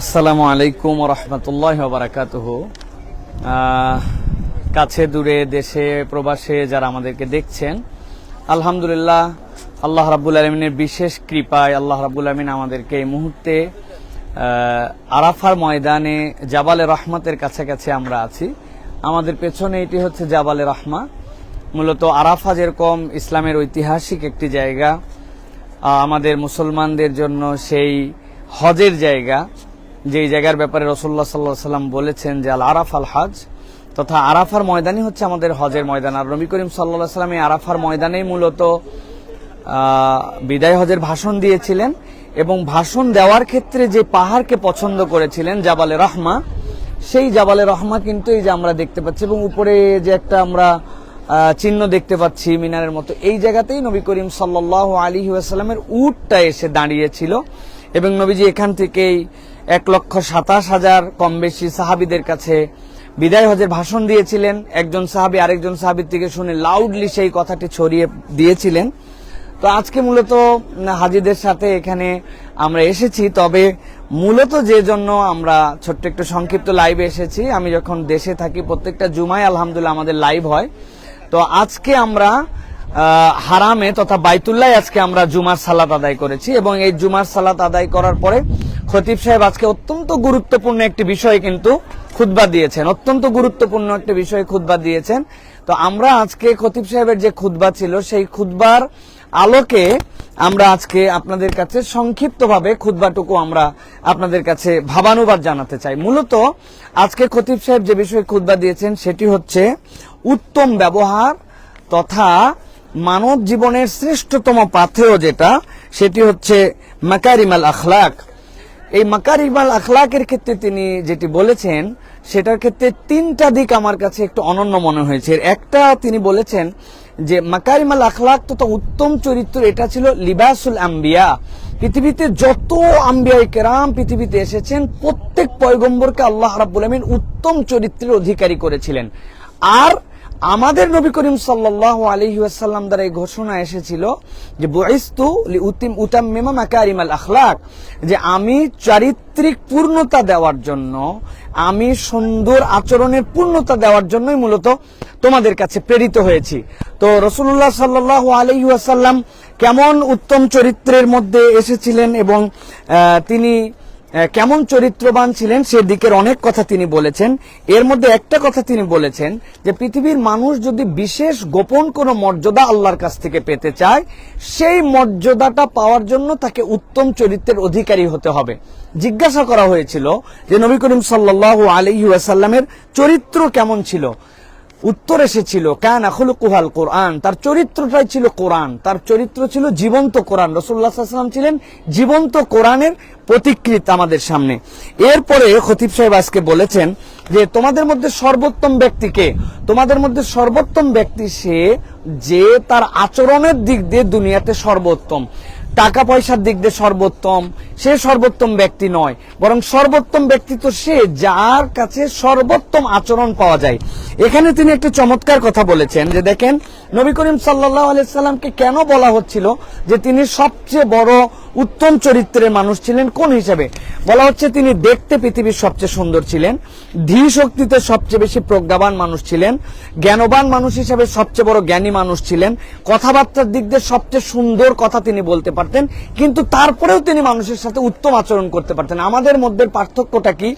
আসসালামু আলাইকুম রহমতুল্লাহ বারাকাতুহ। কাছে দূরে দেশে প্রবাসে যারা আমাদেরকে দেখছেন, আলহামদুলিল্লাহ আল্লাহ রাবুল আলমিনের বিশেষ কৃপায় আল্লাহ রাব্বুল আলমিন আমাদেরকে এই মুহূর্তে আরাফার ময়দানে জাবালে রহমতের কাছাকাছি আমরা আছি। আমাদের পেছনে এটি হচ্ছে জাবালে রহমা। মূলত আরাফা যেরকম ইসলামের ঐতিহাসিক একটি জায়গা আমাদের মুসলমানদের জন্য সেই হজের জায়গা যেই জায়গার ব্যাপারে রসুল্লাহ সাল্লাহ সাল্লাম বলেছেন যে আল আরাফ আল হজ, তথা আরাফার ময়দানই হচ্ছে আমাদের হজের ময়দান। আর নবী করিম সাল্লাহ সাল্লাম এই আরাফার ময়দানেই মূলত বিদায় হজের ভাষণ দিয়েছিলেন এবং ভাষণ দেওয়ার ক্ষেত্রে যে পাহাড়কে পছন্দ করেছিলেন, জাবালে রহমা, সেই জাবালে রহমা কিন্তু এই যে আমরা দেখতে পাচ্ছি এবং উপরে যে একটা আমরা চিহ্ন দেখতে পাচ্ছি মিনারের মতো, এই জায়গাতেই নবী করিম সাল্লাহ আলী ওয়াসাল্লামের উটটা এসে দাঁড়িয়েছিল। এবং নবীজি এখান থেকেই এক লক্ষ সাতাশ হাজার কম বেশি সাহাবিদের কাছে বিদায় হজের ভাষণ দিয়েছিলেন। একজন সাহাবি আরেকজন সাহাবির থেকে শুনে লাউডলি সেই কথাটি ছড়িয়ে দিয়েছিলেন। তো আজকে মূলত হাজিদের সাথে এখানে আমরা এসেছি, তবে মূলত যে জন্য আমরা ছোট্ট একটু সংক্ষিপ্ত লাইভে এসেছি। আমি যখন দেশে থাকি প্রত্যেকটা জুমায় আলহামদুলিল্লাহ আমাদের লাইভ হয়। তো আজকে আমরা হারামে তথা বাইতুল্লাহ আজকে আমরা জুমার সালাত আদায় করেছি এবং এই জুমার সালাত আদায় করার পরে খতিব সাহেব আজকে অত্যন্ত গুরুত্বপূর্ণ একটি বিষয় কিন্তু খুতবা দিয়েছেন, অত্যন্ত গুরুত্বপূর্ণ একটি বিষয়ে খুতবা দিয়েছেন। তো আমরা আজকে খতিব সাহেবের যে খুতবা ছিল, সেই খুতবার আলোকে আমরা আজকে আপনাদের কাছে সংক্ষিপ্তভাবে খুতবাটুকু আমরা আপনাদের কাছে ভাবানুবাদ জানাতে চাই। মূলত আজকে খতিব সাহেব যে বিষয়ে খুতবা দিয়েছেন, সেটি হচ্ছে উত্তম ব্যবহার তথা মানব জীবনের শ্রেষ্ঠতম পাথেয় যেটা, সেটি হচ্ছে মাকারিমাল আখলাক। এই মাকারিমাল আখলাকের ক্ষেত্রে তিনি যেটি বলেছেন, সেটার ক্ষেত্রে তিনটা দিক আমার কাছে একটু অনন্য মনে হয়েছে। একটা তিনি বলেছেন যে মাকারিমাল আখলাক তথা উত্তম চরিত্র এটা ছিল লিবাসুল আম্বিয়া। পৃথিবীতে যত আম্বিয়া কেরাম পৃথিবীতে এসেছেন, প্রত্যেক পয়গম্বরকে আল্লাহ রাব্বুল আমিন উত্তম চরিত্রের অধিকারী করেছিলেন। আর আমাদের নবী করিম সাল্লাহ আলহি দ্বারা এই ঘোষণা এসেছিল যে বয়স্তু উতিম, উতাম্মিমা মাকারিমাল আখলাক যে আমি চারিত্রিক পূর্ণতা দেওয়ার জন্য, আমি সুন্দর আচরণের পূর্ণতা দেওয়ার জন্যই মূলত তোমাদের কাছে প্রেরিত হয়েছি। তো রসুল্লাহ সাল্লাহ আলহি আসাল্লাম কেমন উত্তম চরিত্রের মধ্যে এসেছিলেন এবং তিনি কেমন চরিত্রবান ছিলেন সে দিকের অনেক কথা তিনি বলেছেন। এর মধ্যে একটা কথা তিনি বলেছেন যে, পৃথিবীর মানুষ যদি বিশেষ গোপন কোনো মর্যাদা আল্লাহর কাছ থেকে পেতে চায়, সেই মর্যাদাটা পাওয়ার জন্য তাকে উত্তম চরিত্রের অধিকারী হতে হবে। জিজ্ঞাসা করা হয়েছিল যে, নবী করিম সাল্লাহ আলহি আসাল্লামের চরিত্র কেমন ছিল? উত্তর এসেছিল, কান আখুল কুহাল কোরআন তার চরিত্রটাই ছিল কোরআন। তার চরিত্র ছিল জীবন্ত কোরআন। রসুল্লাহাম ছিলেন জীবন্ত কোরআনের প্রতিকৃত আমাদের সামনে। এরপরে খতিব সাহেব আজকে বলেছেন যে, তোমাদের মধ্যে সর্বোত্তম ব্যক্তিকে তোমাদের মধ্যে সর্বোত্তম ব্যক্তি সে যে তার আচরণের দিক দিয়ে দুনিয়াতে সর্বোত্তম। টাকা পয়সার দিক দিয়ে সর্বোত্তম, সে সর্বোত্তম ব্যক্তি নয়। বরং সর্বোত্তম ব্যক্তি তো সে যার কাছে সর্বোত্তম আচরণ পাওয়া যায়। এখানে তিনি একটি চমৎকার কথা বলেছেন যে দেখেন, নবী করিম সাল্লাহ আলাইসাল্লামকে কেন বলা হচ্ছিল যে তিনি সবচেয়ে বড় উত্তম চরিত্রের মানুষ ছিলেন কোন হিসাবে? বলা হচ্ছে তিনি দেখতে পৃথিবীর সবচেয়ে সুন্দর ছিলেন ধী শক্তিতে সবচেয়ে বেশি প্রজ্ঞাবান মানুষ ছিলেন, জ্ঞানবান মানুষ হিসাবে সবচেয়ে বড় জ্ঞানী মানুষ ছিলেন, কথাবার্তার দিক দিয়ে সবচেয়ে সুন্দর কথা তিনি বলতে পারতেন, কিন্তু তারপরেও তিনি মানুষের সাথে উত্তম আচরণ করতে পারতেন। আমাদের মধ্যে পার্থক্যটা কি?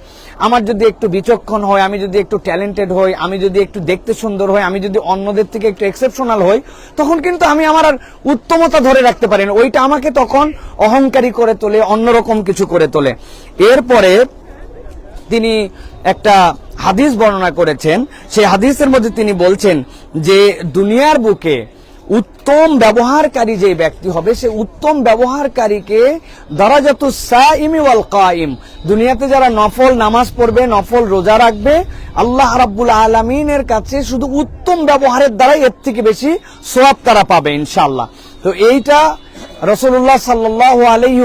আমার যদি একটু বিচক্ষণ হয়, আমি যদি একটু ট্যালেন্টেড হই, আমি যদি একটু দেখতে সুন্দর হই, আমি যদি অন্যদের থেকে একটু এক্সেপশনাল হই, তখন কিন্তু আমি আমার আর উত্তমতা ধরে রাখতে পারি না। ওইটা আমাকে তখন অহংকারী করে তোলে, অন্যরকম কিছু করে তোলে। এরপরে তিনি একটা হাদিস বর্ণনা করেছেন। সেই হাদিসের মধ্যে তিনি বলছেন যে, দুনিয়ার বুকে উত্তম ব্যবহারকারী যে ব্যক্তি হবে, সে উত্তম ব্যবহারকারীকে দারাজাতু সাইমি ওয়াল কাইম দুনিয়াতে যারা নফল নামাজ পড়বে, নফল রোজা রাখবে, আল্লাহ রাব্বুল আলমিনের কাছে শুধু উত্তম ব্যবহারের দ্বারাই এর থেকে বেশি সোয়াব তারা পাবে ইনশাল্লাহ তো এইটা রসুল্লাহ সাল্লাহ আলহি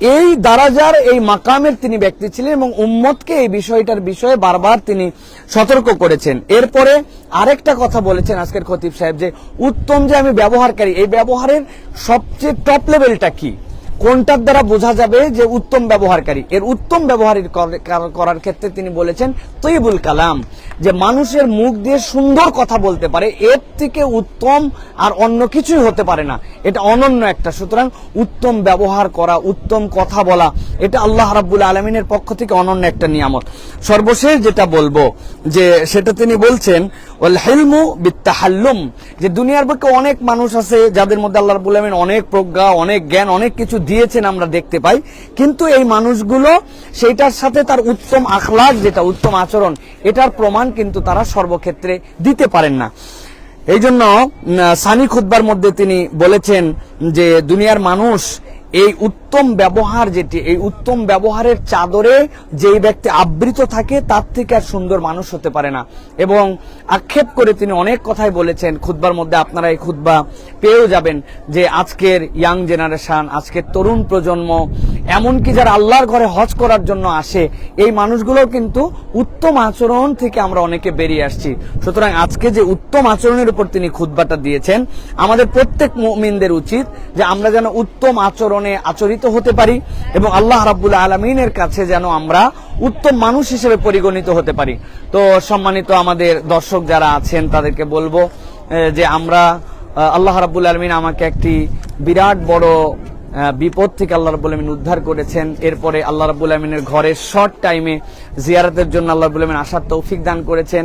এই দারাজার, এই মাকামের তিনি ব্যক্তি ছিলেন এবং উম্মতকে এই বিষয়টার বিষয়ে বারবার তিনি সতর্ক করেছেন। এরপরে আরেকটা কথা বলেছেন আজকের খতিব সাহেব যে, উত্তম যে আমি ব্যবহারকারী, এই ব্যবহারের সবচেয়ে টপ লেভেলটা কি? কোনটার দ্বারা বোঝা যাবে যে উত্তম ব্যবহারকারী? এর উত্তম ব্যবহার করার ক্ষেত্রে তিনি বলেছেন তৈবুল কালাম, যে মানুষের মুখ দিয়ে সুন্দর কথা বলতে পারে, এর থেকে উত্তম আর অন্য কিছুই হতে পারে না। এটা অনন্য একটা। সুতরাং উত্তম ব্যবহার করা, উত্তম কথা বলা, এটা আল্লাহ রাব্বুল আলমিনের পক্ষ থেকে অনন্য একটা নিয়ামত। সর্বশেষ যেটা বলব, যে সেটা তিনি বলছেন ওয়াল হিলমু যে দুনিয়ার বুকে অনেক মানুষ আছে যাদের মধ্যে আল্লাহ রাব্বুল আলামিন অনেক প্রজ্ঞা, অনেক জ্ঞান, অনেক কিছু দিয়েছেন আমরা দেখতে পাই। কিন্তু এই মানুষগুলো সেইটার সাথে তার উত্তম আখলাক, যেটা উত্তম আচরণ, এটার প্রমাণ কিন্তু তারা সর্বক্ষেত্রে দিতে পারেন না। এই জন্য সানি খুদ্বার মধ্যে তিনি বলেছেন যে দুনিয়ার মানুষ এই উত্তম ব্যবহার যেটি, এই উত্তম ব্যবহারের চাদরে যেই ব্যক্তি আবৃত থাকে, তার থেকে আর সুন্দর মানুষ হতে পারে না। এবং আক্ষেপ করে তিনি অনেক কথাই বলেছেন খুদ্বার মধ্যে আপনারা এই খুদ্া পেয়েও যাবেন যে আজকের ইয়াং জেনারেশন, আজকের তরুণ প্রজন্ম এমনকি যারা আল্লাহর ঘরে হজ করার জন্য আসে, এই মানুষগুলো কিন্তু উত্তম আচরণ থেকে আমরা অনেকে বেরিয়ে আসছি। সুতরাং আজকে যে উত্তম আচরণের উপর তিনি খুদ্বাটা দিয়েছেন, আমাদের প্রত্যেক মুমিনদের উচিত যে আমরা যেন উত্তম আচরণে আচরিত হতে পারি এবং আল্লাহ রাব্বুল আলমিনের কাছে যেন আমরা উত্তম মানুষ হিসেবে পরিগণিত হতে পারি। তো সম্মানিত আমাদের দর্শক যারা আছেন, তাদেরকে বলব যে আমরা আল্লাহ রাব্বুল আলমিন আমাকে একটি বিরাট বড় বিপদ থেকে আল্লাহ রাব্বুল আলমিন উদ্ধার করেছেন। এরপরে আল্লাহ রাব্বুল আলমিনের ঘরে শর্ট টাইমে জিয়ারতের জন্য আল্লাহ রাব্বুল আলমিন আসার তৌফিক দান করেছেন।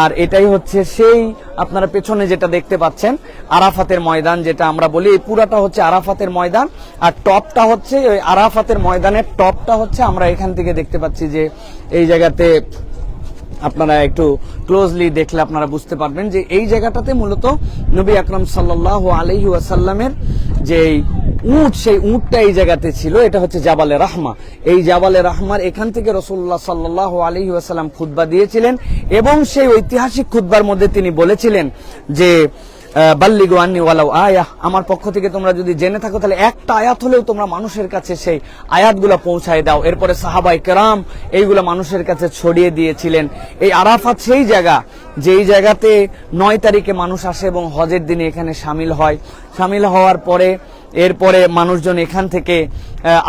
আর এটাই হচ্ছে সেই আপনারা পেছনে যেটা দেখতে পাচ্ছেন, আরাফাতের ময়দান যেটা আমরা বলি, এই পুরাটা হচ্ছে আরাফাতের ময়দান। আর টপটা হচ্ছে ওই আরাফাতের ময়দানের টপটা হচ্ছে আমরা এখান থেকে দেখতে পাচ্ছি যে এই জায়গাতে আপনারা একটু ক্লোজলি দেখলে আপনারা বুঝতে পারবেন যে এই জায়গাটাতে মূলত নবী আকরাম সাল্লাহ আলহি যে উট, সেই উঁটটা এই জায়গাতে ছিল, এটা হচ্ছে জাবালে রাহমা। এই জাবালে রাহমার এখান থেকে রসুল্লাহ সাল্লাহ ওয়াসাল্লাম খুদ্া দিয়েছিলেন এবং সেই ঐতিহাসিক খুদ্বার মধ্যে তিনি বলেছিলেন যে বাল্লিগো আন্নি ওয়ালাউ আমার পক্ষ থেকে তোমরা যদি জেনে থাকো, তাহলে একটা আয়াত হলেও তোমরা মানুষের কাছে সেই আয়াতগুলো পৌঁছায় দাও। এরপরে সাহাবাই কেরাম এইগুলো মানুষের কাছে ছড়িয়ে দিয়েছিলেন। এই আরাফাত সেই জায়গা, যেই জায়গাতে নয় তারিখে মানুষ আসে এবং হজের দিনে এখানে সামিল হয়। সামিল হওয়ার পরে, এরপরে মানুষজন এখান থেকে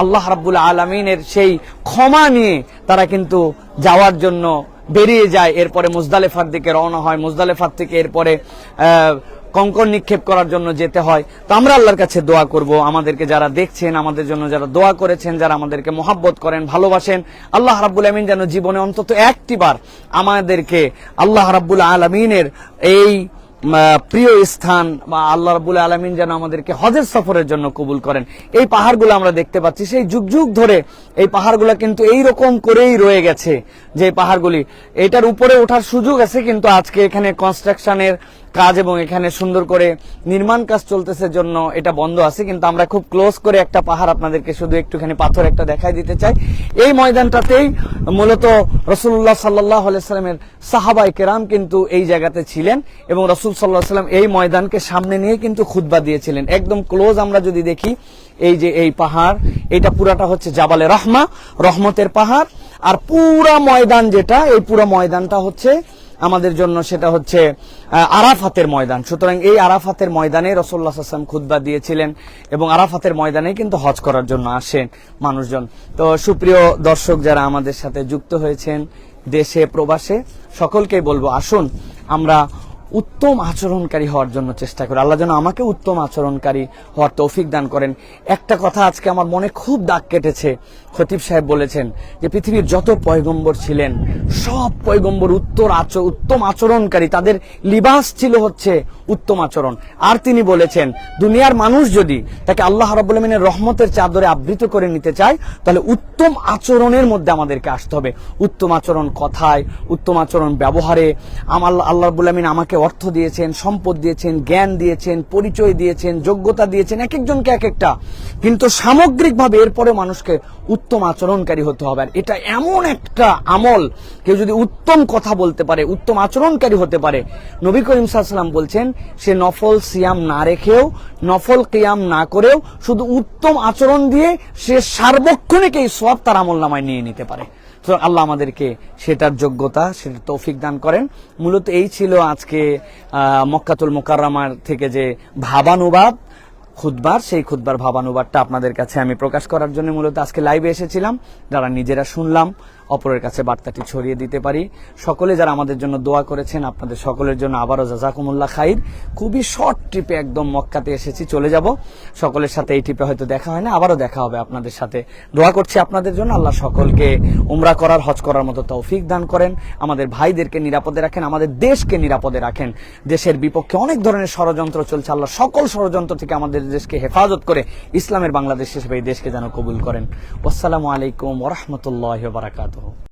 আল্লাহ রাব্বুল আলমিনের সেই ক্ষমা নিয়ে তারা কিন্তু যাওয়ার জন্য বেরিয়ে যায়। এরপরে মুজদালেফার দিকে রওনা হয়। মুজদালেফার থেকে এরপরে কঙ্কর নিক্ষেপ করার জন্য যেতে হয়। তো আমরা আল্লাহর কাছে দোয়া করব। আমাদেরকে যারা দেখছেন, আমাদের জন্য যারা দোয়া করেছেন, যারা আমাদেরকে মহাব্বত করেন, ভালোবাসেন, আল্লাহ রাব্বুল আমিন যেন জীবনে অন্তত একটি বার আমাদেরকে আল্লাহ রাব্বুল আলমিনের এই প্রিয় স্থান বা আল্লাহ রাবুল আলমিন যেন আমাদেরকে হজের সফরের জন্য কবুল করেন। এই পাহাড়গুলো আমরা দেখতে পাচ্ছি। সেই যুগ যুগ ধরে এই পাহাড়গুলো কিন্তু এই রকম করেই রয়ে গেছে, যে পাহাড়গুলি। এটার উপরে ওঠার সুযোগ আছে, কিন্তু আজকে এখানে কনস্ট্রাকশনের কাজ এবং এখানে সুন্দর করে নির্মাণ কাজ চলতেছে জন্য এটা বন্ধ আছে, কিন্তু আমরা খুব ক্লোজ করে একটা পাহাড় আপনাদেরকে শুধু একটুখানি পাথর একটা দেখাই দিতে চাই। এই ময়দানটাতেই মূলত রসুল্লাহ সাল্লাহ সাল্লামের সাহাবাই কেরাম কিন্তু এই জায়গাতে ছিলেন এবং রসুল সাল্লাহ সাল্লাম এই ময়দানকে সামনে নিয়ে কিন্তু খুতবা দিয়েছিলেন। একদম ক্লোজ আমরা যদি দেখি, এই যে এই পাহাড়, এটা পুরাটা হচ্ছে জাবালে রহমা, রহমতের পাহাড়, আর পুরা ময়দান যেটা, এই পুরো ময়দানটা হচ্ছে আমাদের জন্য সেটা হচ্ছে আরাফাতের ময়দান। সুতরাং এই আরাফাতের ময়দানে রসল্লা সাল্লাম খুদ্া দিয়েছিলেন এবং আরাফাতের ময়দানে কিন্তু হজ করার জন্য আসেন মানুষজন। তো সুপ্রিয় দর্শক যারা আমাদের সাথে যুক্ত হয়েছেন দেশে, প্রবাসে, সকলকেই বলব, আসুন, আমরা উত্তম আচরণকারী হওয়ার জন্য চেষ্টা করি। আল্লাহ যেন আমাকে উত্তম আচরণকারী হওয়ার তৌফিক দান করেন। একটা কথা আজকে আমার মনে খুব দাগ কেটেছে। খতিব সাহেব বলেছেন যে, পৃথিবীর যত পয়গম্বর ছিলেন, সব পয়গম্বর উত্তর আচ, উত্তম আচরণকারী, তাদের লিবাস ছিল হচ্ছে উত্তম আচরণ। আর তিনি বলেছেন, দুনিয়ার মানুষ যদি তাকে আল্লাহ রাবুল আলমিনের রহমতের চাদরে আবৃত করে নিতে চায়, তাহলে উত্তম আচরণের মধ্যে আমাদেরকে আসতে হবে। উত্তম আচরণ কথায়, উত্তম আচরণ ব্যবহারে। আমার আল্লাহ রাবুল আলমিন আমাকে অর্থ দিয়েছেন, সম্পদ দিয়েছেন, জ্ঞান দিয়েছেন, পরিচয় দিয়েছেন, যোগ্যতা দিয়েছেন, এক একজনকে এক একটা। কিন্তু সামগ্রিকভাবে এরপরে মানুষকে উত্তম আচরণকারী হতে হবে। আর এটা এমন একটা আমল, কেউ যদি উত্তম কথা বলতে পারে, উত্তম আচরণকারী হতে পারে, নবী করিম সাল্লাম বলছেন, সে নফল সিয়াম না রেখেও, নফল কিয়াম না করেও, শুধু উত্তম আচরণ দিয়ে সে সার্বক্ষণিক এই সব তার আমল নামায় নিয়ে নিতে পারে। তো আল্লাহ আমাদেরকে সেটার যোগ্যতা, সেটার তৌফিক দান করেন। মূলত এই ছিল আজকে মক্কাতুল মোকাররমার থেকে যে ভাবানুবাদ খুদবার সেই খুদবার ভাবানুবাদটা আপনাদের কাছে আমি প্রকাশ করার জন্য মূলত আজকে লাইভে এসেছিলাম। যারা নিজেরা শুনলাম অপরের কাছে বার্তাটি ছড়িয়ে দিতে পারি। সকলে যারা আমাদের জন্য দোয়া করেছেন, আপনাদের সকলের জন্য আবারও জাজাকুমুল্লাহ খাইর। খুবই শর্ট ট্রিপে একদম মক্কাতে এসেছি, চলে যাব। সকলের সাথে এই ট্রিপে হয়তো দেখা হয় না, আবারও দেখা হবে আপনাদের সাথে। দোয়া করছি আপনাদের জন্য, আল্লাহ সকলকে উমরা করার, হজ করার মতো তৌফিক দান করেন। আমাদের ভাইদেরকে নিরাপদে রাখেন, আমাদের দেশকে নিরাপদে রাখেন। দেশের বিপক্ষে অনেক ধরনের ষড়যন্ত্র চলছে, আল্লাহ সকল ষড়যন্ত্র থেকে আমাদের দেশকে হেফাজত করে ইসলামের বাংলাদেশ হিসেবে এই দেশকে যেন কবুল করেন। আসসালামু আলাইকুম ওরহমতুল্লাহ বারাকাতুহ